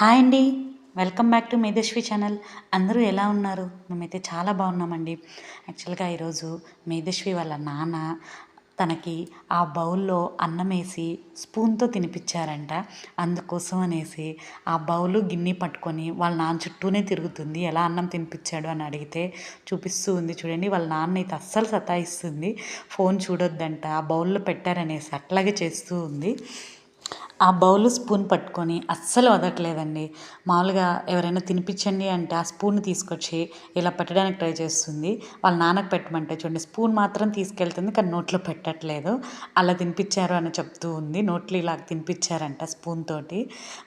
Hi అండి. Welcome back to Medheshwi channel. అందరూ ఎలా ఉన్నారు? మేమైతే చాలా బాగున్నామండి. యాక్చువల్గా ఈరోజు మేధేశ్వి వాళ్ళ నాన్న తనకి ఆ బౌల్లో అన్నం వేసి స్పూన్తో తినిపించారంట అందుకోసం అనేసి ఆ బౌలు గిన్నె పట్టుకొని వాళ్ళ నాన్న చుట్టూనే తిరుగుతుంది. ఎలా అన్నం తినిపించాడు అని అడిగితే చూపిస్తూ ఉంది చూడండి. వాళ్ళ నాన్న అయితే అస్సలు సతాయిస్తుంది. ఫోన్ చూడొద్దంట. ఆ బౌల్లో పెట్టారనేసి అట్లాగే చేస్తూ ఉంది. ఆ బౌల్ స్పూన్ పట్టుకొని అస్సలు వదలట్లేదండి మామూలుగా ఎవరైనా తినిపించండి అంటే ఆ స్పూన్ తీసుకొచ్చి ఇలా పెట్టడానికి ట్రై చేస్తుంది. వాళ్ళ నాన్నకు పెట్టమంటే చూడండి స్పూన్ మాత్రం తీసుకెళ్తుంది కానీ నోట్లో పెట్టట్లేదు. అలా తినిపించారు అని చెప్తూ ఉంది. నోట్లో ఇలా తినిపించారంట స్పూన్ తోటి.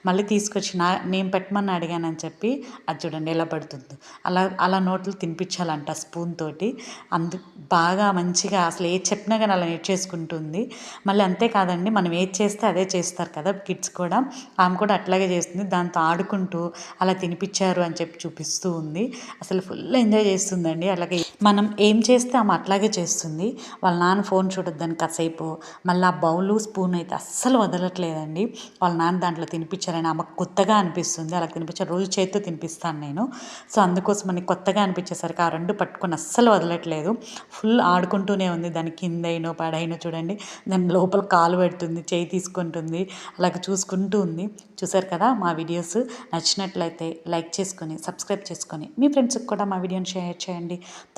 మళ్ళీ తీసుకొచ్చి నా నేను పెట్టమని అడిగానని చెప్పి అది చూడండి ఎలా పడుతుందో. అలా అలా నోట్లు తినిపించాలంట స్పూన్ తోటి. అందు బాగా మంచిగా అసలు ఏది చెప్పినా కానీ అలా నేర్చేసుకుంటుంది మళ్ళీ అంతేకాదండి మనం ఏది చేస్తే అదే చేస్తారు కదా. కదా కిడ్స్ కూడా. ఆమె కూడా అట్లాగే చేస్తుంది. దాంతో ఆడుకుంటూ అలా తినిపించారు అని చెప్పి చూపిస్తూ ఉంది. అసలు ఫుల్ ఎంజాయ్ చేస్తుందండి. అలాగే మనం ఏం చేస్తే ఆమె అట్లాగే చేస్తుంది. వాళ్ళ నాన్న ఫోన్ చూడొద్దని కాసేపు మళ్ళీ ఆ బౌలు స్పూన్ అయితే అస్సలు వదలట్లేదండి. వాళ్ళ నాన్న దాంట్లో తినిపించారని ఆమెకు కొత్తగా అనిపిస్తుంది. అలా తినిపించారు రోజు చేతితో తినిపిస్తాను నేను. సో అందుకోసం మనకి కొత్తగా అనిపించేసరికి ఆ రెండు పట్టుకొని అస్సలు వదలట్లేదు. ఫుల్ ఆడుకుంటూనే ఉంది. దాని కిందైనో పడైనో చూడండి. దాని లోపల కాలు పెడుతుంది చేయి తీసుకుంటుంది. అలాగ చూసుకుంటూ ఉంది. చూసారు కదా మా వీడియోస్? నచ్చినట్లయితే లైక్ చేసుకొని సబ్స్క్రైబ్ చేసుకొని మీ ఫ్రెండ్స్కి కూడా మా వీడియోని షేర్ చేయండి.